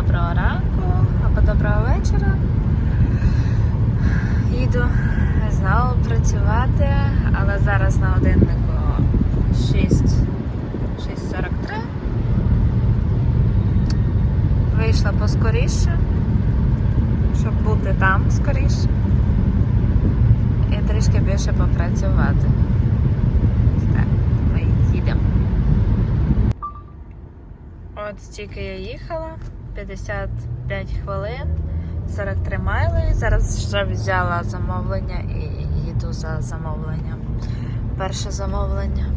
доброго ранку або доброго вечора. Їду знову працювати, але зараз на годиннику 6, 6.43. Вийшла поскоріше, щоб бути там скоріше. І трішки більше попрацювати. Так, ми їдемо. От стільки я їхала, 55 хвилин, 43 майли. Зараз вже взяла замовлення і їду за замовленням. Перше замовлення.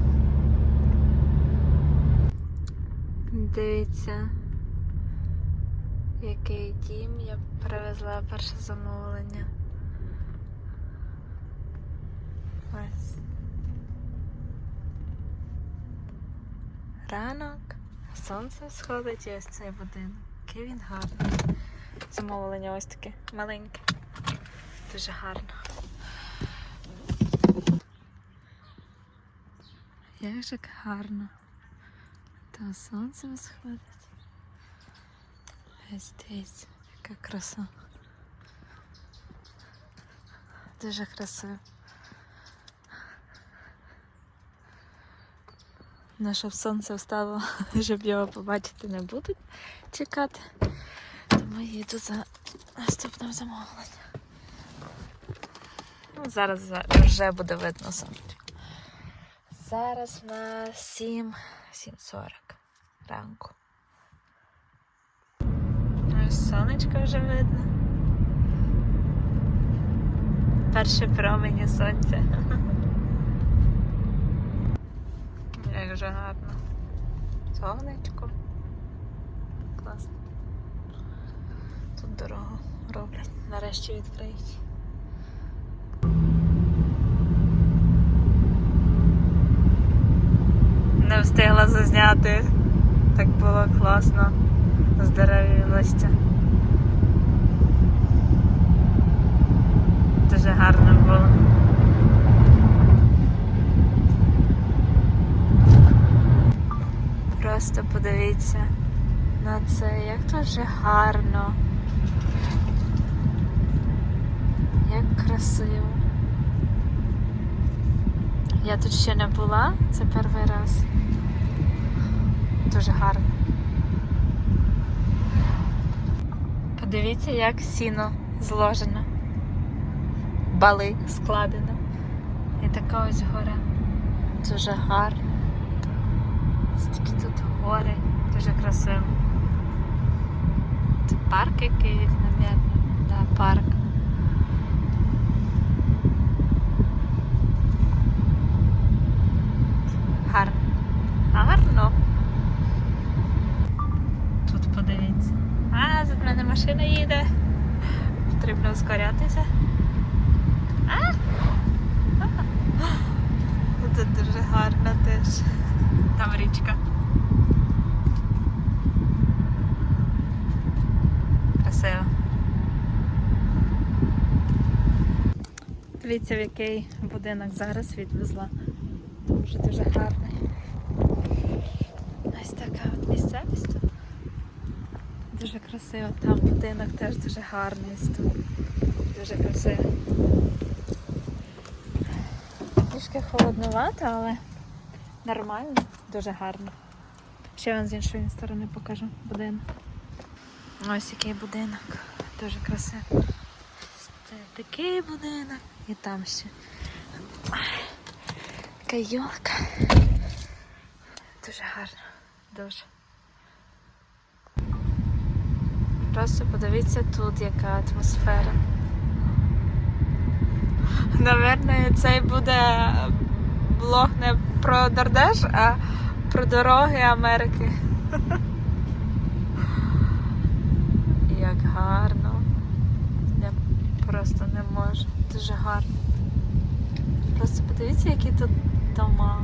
Дивіться, який дім я привезла перше замовлення. Ось. Ранок. Сонце сходить і ось цей будинок. Який він гарний. Замовлення ось таке маленьке. Дуже гарно. Як же гарно. Та сонце сходить. Ось дивіться, яка краса. Дуже красиво. Ну, щоб сонце встало, щоб його побачити не будуть чекати. Тому їду за наступним замовленням. Ну, зараз вже буде видно сонце. Зараз на 7, 7.40 ранку. Ось сонечко вже видно. Перші промені сонця. Як же гарно. Сонечко. Класно. Тут дорогу роблять. Нарешті відкриють. Не встигла зазняти. Так було класно. Здоровілося. Дуже гарно було. Просто подивіться на це, як тут вже гарно. Як красиво. Я тут ще не була, це перший раз. Дуже гарно. Подивіться, як сіно зложено. Бали складено. І така ось гора. Дуже гарно. Стільки тут гори, дуже красиво. Це парк якийсь, напевно. Да, парк. Гарно. Гарно. Тут подивіться. А, за мене машина їде. Потрібно ускорятися. А? Тут дуже гарно теж. Там річка. Красиво. Дивіться, в який будинок зараз відвезла. Дуже дуже гарний. Ось така от місцевість тут. Дуже красиво. Там будинок теж дуже гарний. Тут. Дуже красиво. Трішки холодновато, але нормально, дуже гарно. Ще вам з іншої сторони покажу будинок. Ось який будинок. Дуже красивий. Це такий будинок і там ще. Така йолка. Дуже гарно. Дуже. Просто подивіться тут, яка атмосфера. Наверное, цей буде блог не про Дардеш, а про дороги Америки. Як гарно. Я просто не можу. Дуже гарно. Просто подивіться, які тут дома.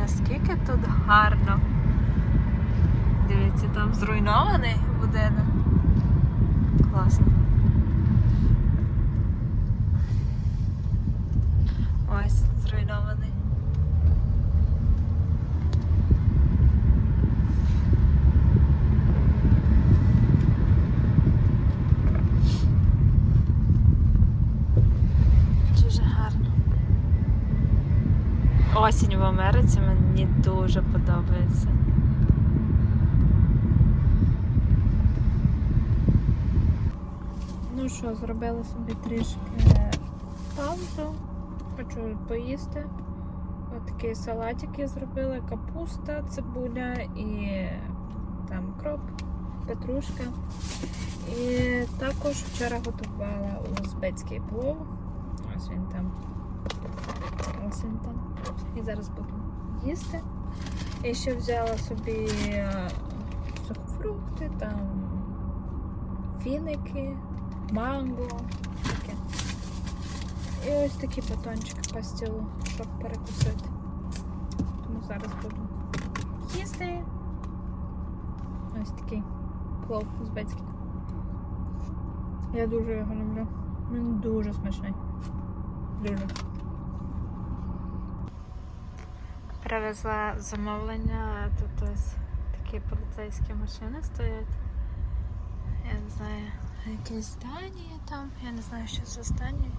Наскільки тут гарно. Дивіться, там зруйнований будинок. Класно. Ось, зруйнований. Дуже гарно. Осінь в Америці мені дуже подобається. Ну що, зробили собі трішки паузу. Хочу поїсти. Такий салатик я зробила, капуста, цибуля і там кроп, петрушка. І також вчора готувала узбецький плов. Ось він там. Ось він там. І зараз буду їсти. І ще взяла собі е, сухофрукти, там фіники, манго. Таке. І ось такі батончики пастилу, щоб перекусити. Тому зараз буду їсти. Ось такий плов узбецький. Я дуже його люблю. Він дуже смачний. Дуже. Привезла замовлення. Тут ось такі поліцейські машини стоять. Я не знаю, якесь здання там. Я не знаю, що це здання.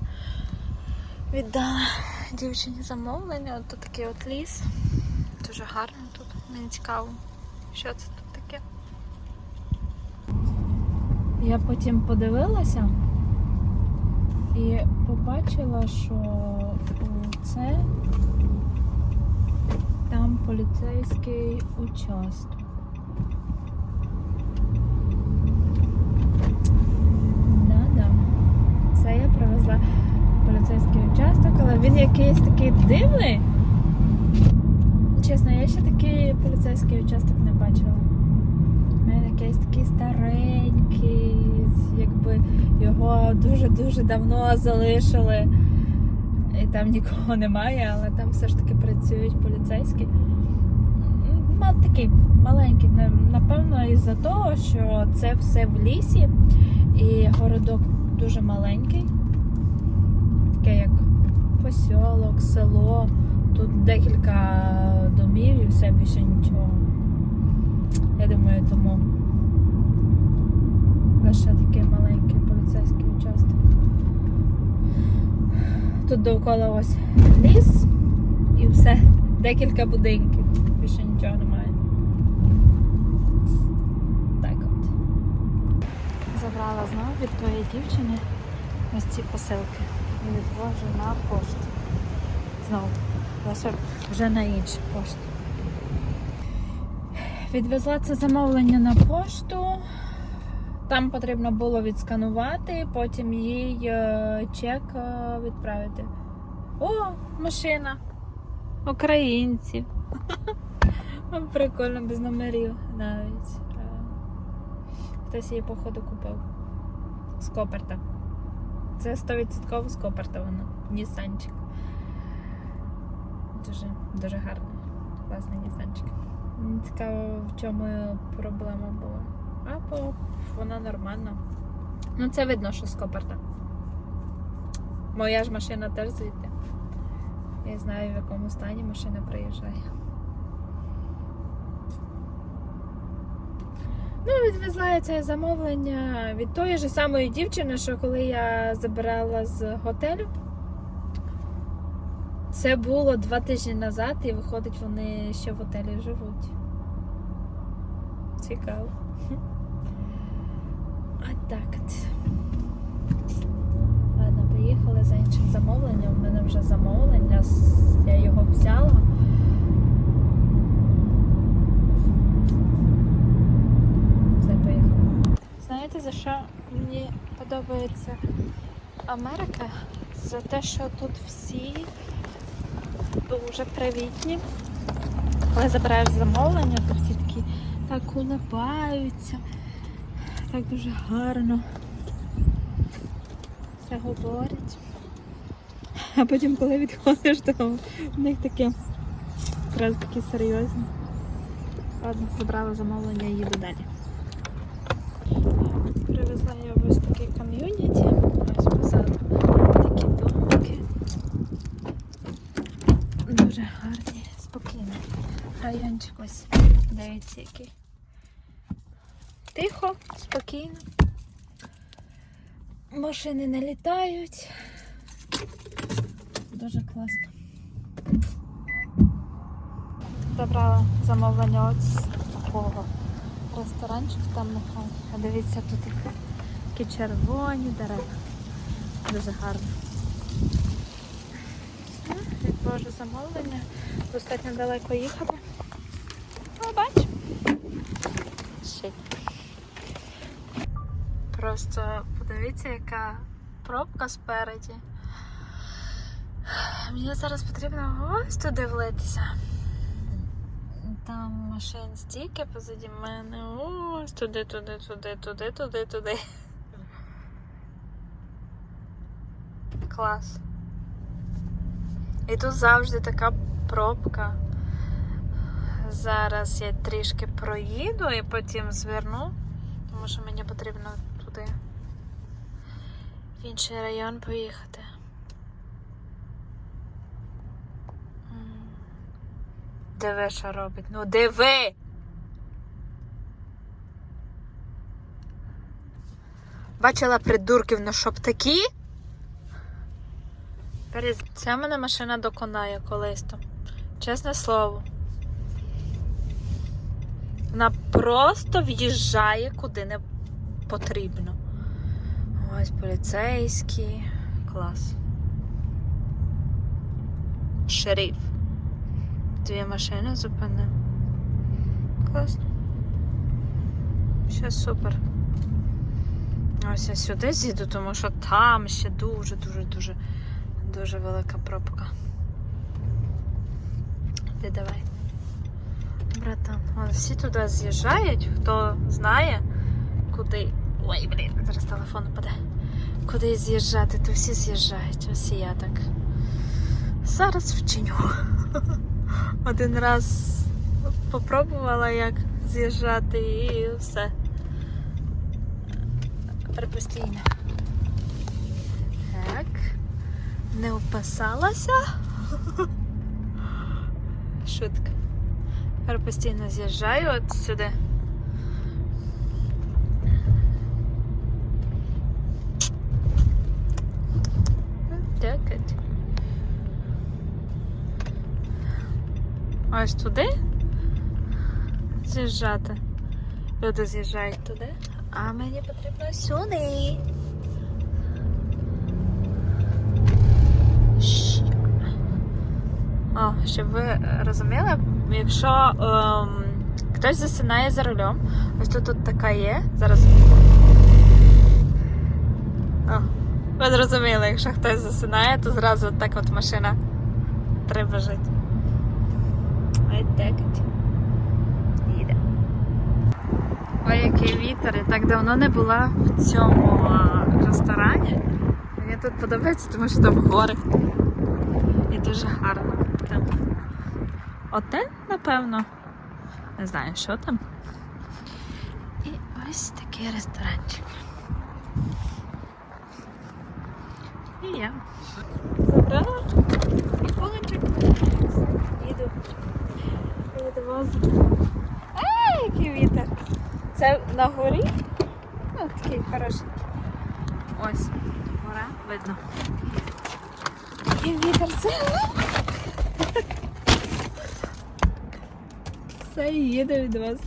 Віддала дівчині замовлення. От тут такий от ліс. Дуже гарно тут. Мені цікаво, що це тут таке. Я потім подивилася і побачила, що це там поліцейський участок. Да-да. Це я привезла поліцейський участок, але він якийсь такий дивний. Чесно, я ще такий поліцейський участок не бачила. Він якийсь такий старенький, якби його дуже-дуже давно залишили. І там нікого немає, але там все ж таки працюють поліцейські. Мал такий маленький, напевно, із-за того, що це все в лісі, і городок дуже маленький. Таке як посілок, село. Тут декілька домів і все більше нічого. Я думаю, тому лише такий маленький поліцейський участок. Тут довкола ось ліс і все. Декілька будинків. Більше нічого немає. Так от. Забрала знову від твоєї дівчини ось ці посилки. І відвожу на пошту. Знову. Лише вже на іншу пошту. Відвезла це замовлення на пошту. Там потрібно було відсканувати, потім їй е, чек е, відправити. О, машина! Українців. Прикольно, без номерів навіть. Е, Хтось її, походу, купив. З Коперта. Це 100% з Коперта вона. Нісанчик. Дуже, дуже гарний. Класний нісанчик. Цікаво, в чому проблема була. А бо вона нормальна. Ну, це видно, що з Коперта. Моя ж машина теж звідти. Я знаю, в якому стані машина приїжджає. Ну, відвезла я це замовлення від тої ж самої дівчини, що коли я забирала з готелю. Це було два тижні назад, і виходить, вони ще в готелі живуть. Цікаво. Так. Ладно, поїхали за іншим замовленням. У мене вже замовлення, я його взяла. Все, поїхали. Знаєте, за що мені подобається Америка? За те, що тут всі дуже привітні. Коли забираєш замовлення, то всі такі так улибаються, так дуже гарно все говорять. А потім, коли відходиш, то в них таке якраз такі серйозні. Ладно, забрала замовлення і їду далі. Привезла я в ось такий ком'юніті. Ось позаду такі домики. Дуже гарні, спокійний. Райончик ось. Дивіться, який. Тихо, спокійно. Машини не літають. Дуже класно. Забрала замовлення з такого ресторанчику там фоні. А дивіться, тут такі, червоні дерева. Дуже гарно. Відвожу замовлення. Достатньо далеко їхати. Ну, бач. Ще. Просто подивіться, яка пробка спереді. Мені зараз потрібно ось туди влитися. Там машин стільки позаді мене. Ось туди, туди, туди, туди, туди, туди. Клас. І тут завжди така пробка. Зараз я трішки проїду і потім зверну, тому що мені потрібно туди в інший район поїхати. Диви, що робить. Ну диви! Бачила придурків, ну щоб такі? Ця мене машина доконає колись там. Чесне слово. Вона просто в'їжджає куди не потрібно. Ось поліцейські. Клас. Шериф. Дві машини зупинив. Класно. Ще супер. Ось я сюди з'їду, тому що там ще дуже-дуже дуже велика пробка. Ти давай. Братан, всі туди з'їжджають, хто знає, куди. Ой, блін, зараз телефон упаде. Куди з'їжджати, то всі з'їжджають. Ось я так. Зараз вчиню. Один раз попробувала, як з'їжджати, і все. Тепер. Так. Не вписалася. Шутка. Тепер постійно з'їжджаю от сюди. Ось туди з'їжджати. Люди з'їжджають туди, а мені потрібно сюди. О, щоб ви розуміли, якщо ем, хтось засинає за рулем, ось тут, тут така є. Зараз. О, ви зрозуміли, якщо хтось засинає, то зразу так от машина треба жити. Ось. Їде. Ой, який вітер, я так давно не була в цьому ресторані. Мені тут подобається, тому що там гори. І дуже гарно. Там. Отель, напевно. Не знаю, що там. І ось такий ресторанчик. І я. Забрала полончик. Їду. Їду Ей, який вітер. Це на горі? О, такий хороший. Ось, гора, видно. І вітер сильний. Все, їде від вас.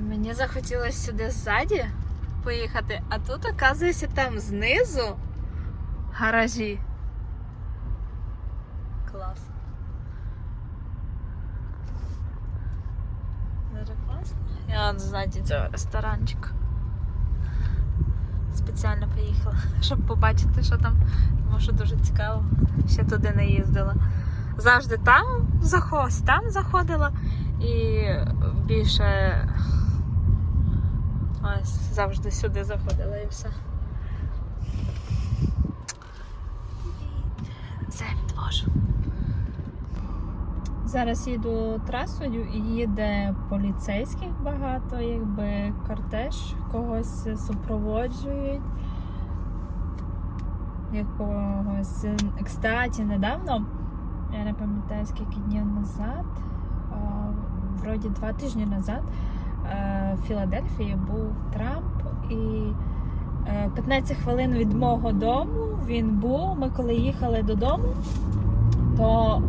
Мені захотілося сюди ззаді поїхати, а тут, оказується, там знизу гаражі. Клас. Дуже класно. Я от ззаді цього ресторанчика. Спеціально поїхала, щоб побачити, що там, тому що дуже цікаво. Ще туди не їздила. Завжди там заход, там заходила і більше ось завжди сюди заходила і все. Все, відвожу. Зараз їду трасою і їде поліцейських багато, якби кортеж когось супроводжують. Якогось. Кстати, недавно, я не пам'ятаю скільки днів назад, вроді два тижні назад, е, в Філадельфії був Трамп і е, 15 хвилин від мого дому він був. Ми коли їхали додому, то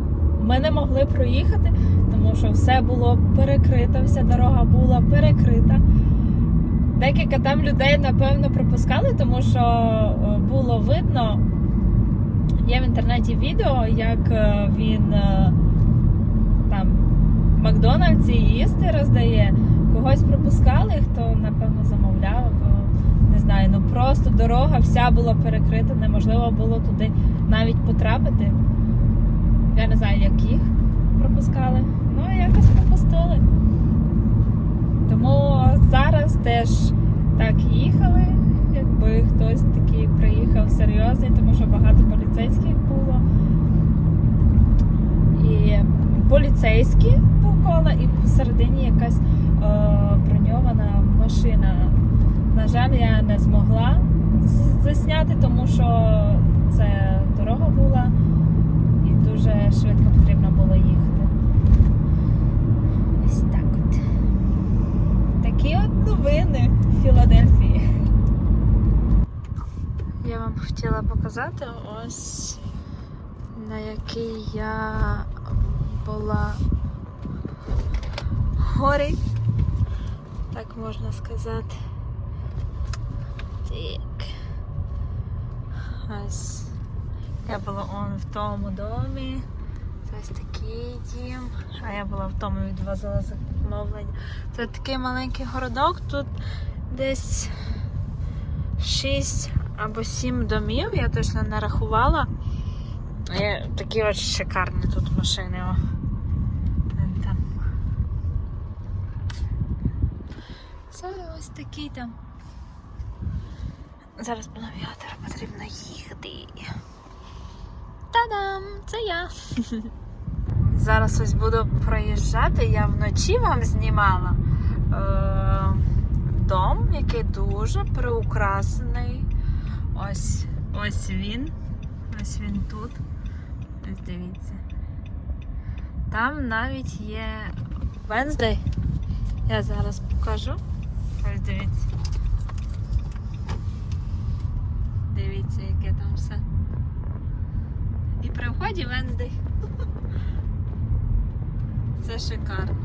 ми не могли проїхати, тому що все було перекрито, вся дорога була перекрита. Декілька там людей, напевно, пропускали, тому що е, було видно. Є в інтернеті відео, як е, він е, там в Макдональдсі їсти роздає. Когось пропускали, хто, напевно, замовляв, або не знаю, ну просто дорога вся була перекрита, неможливо було туди навіть потрапити. Я не знаю, як їх пропускали. Ну, якось пропустили. Тому зараз теж так їхали, якби хтось такий приїхав серйозний, тому що багато поліцейських було. І поліцейські довкола, і посередині якась е, броньована машина. На жаль, я не змогла засняти, тому що це дорога була дуже швидко потрібно було їхати. Ось так от. Такі от новини в Філадельфії. Я вам хотіла показати ось на якій я була горі, так можна сказати. Так. Ось я була он в тому домі. Це ось такий дім. А я була в тому відвозила замовлення. Це такий маленький городок. Тут десь 6 або 7 домів, я точно не рахувала. Є такі от шикарні тут машини. О. Там. Це ось такий там. Зараз по навігатору потрібно їхати. Та-дам! Це я. Зараз ось буду проїжджати. Я вночі вам знімала е- дом, який дуже приукрасений. Ось ось він. Ось він тут. Ось дивіться. Там навіть є Венздей. Я зараз покажу. Ось дивіться. Дивіться, яке там все. При вході Венздей. Це шикарно.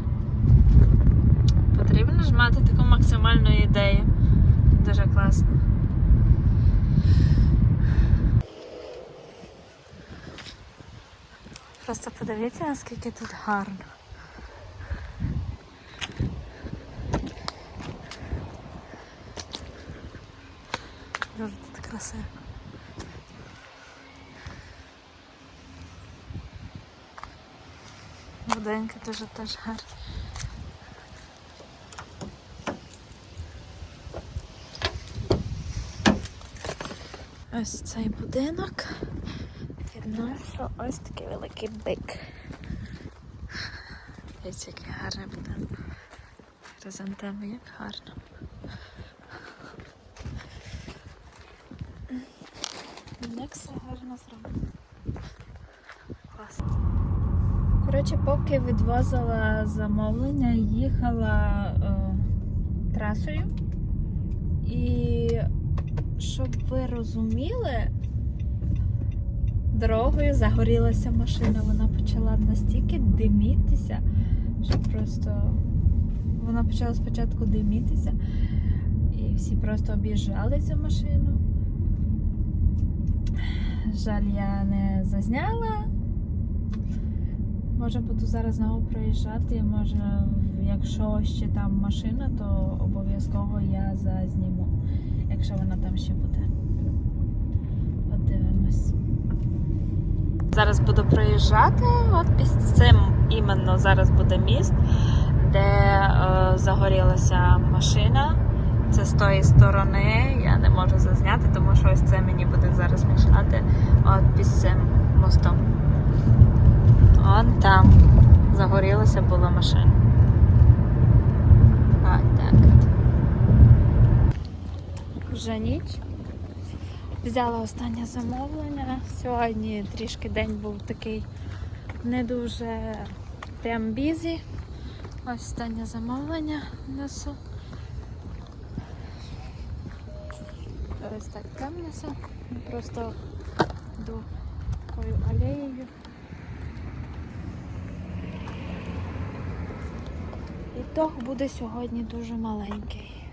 Потрібно ж мати таку максимальну ідею. Дуже класно. Просто подивіться, наскільки тут гарно. Дуже тут красиво. Будинки дуже теж гарні. Ось цей будинок. Що ось такий великий бик. Дивіться, який гарний будинок. Хризантеми, як гарно. Як все гарно зроблено. Класно. Коротше, поки відвозила замовлення, їхала е, трасою. І щоб ви розуміли, дорогою загорілася машина. Вона почала настільки димітися, що просто вона почала спочатку димітися, і всі просто об'їжджали цю машину. Жаль, я не зазняла. Може буду зараз знову проїжджати. Може, якщо ще там машина, то обов'язково я зазніму, якщо вона там ще буде. Подивимось. Зараз буду проїжджати. От під цим іменно зараз буде міст, де е, загорілася машина. Це з тої сторони. Я не можу зазняти, тому що ось це мені буде зараз мішати. От під цим мостом. Он там загорілася була машина. От так. Вже ніч. Взяла останнє замовлення. Сьогодні трішки день був такий не дуже прям бізі. Ось останнє замовлення несу. Зараз так темно все. Просто йду такою алеєю. Ітог буде сьогодні дуже маленький,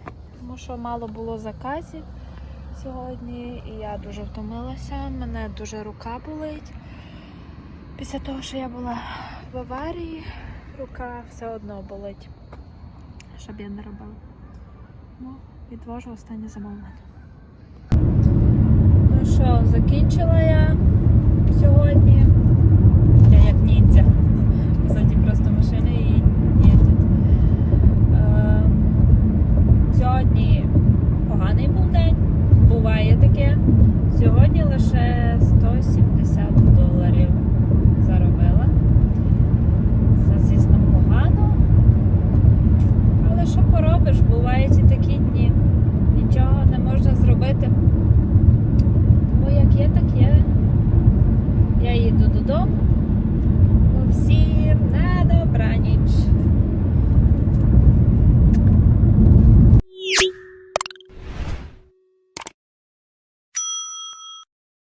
тому що мало було заказів сьогодні, і я дуже втомилася. Мене дуже рука болить. Після того, що я була в аварії, рука все одно болить, щоб я не робила. Ну, відвожу останнє замовлення. Ну що, закінчила я сьогодні.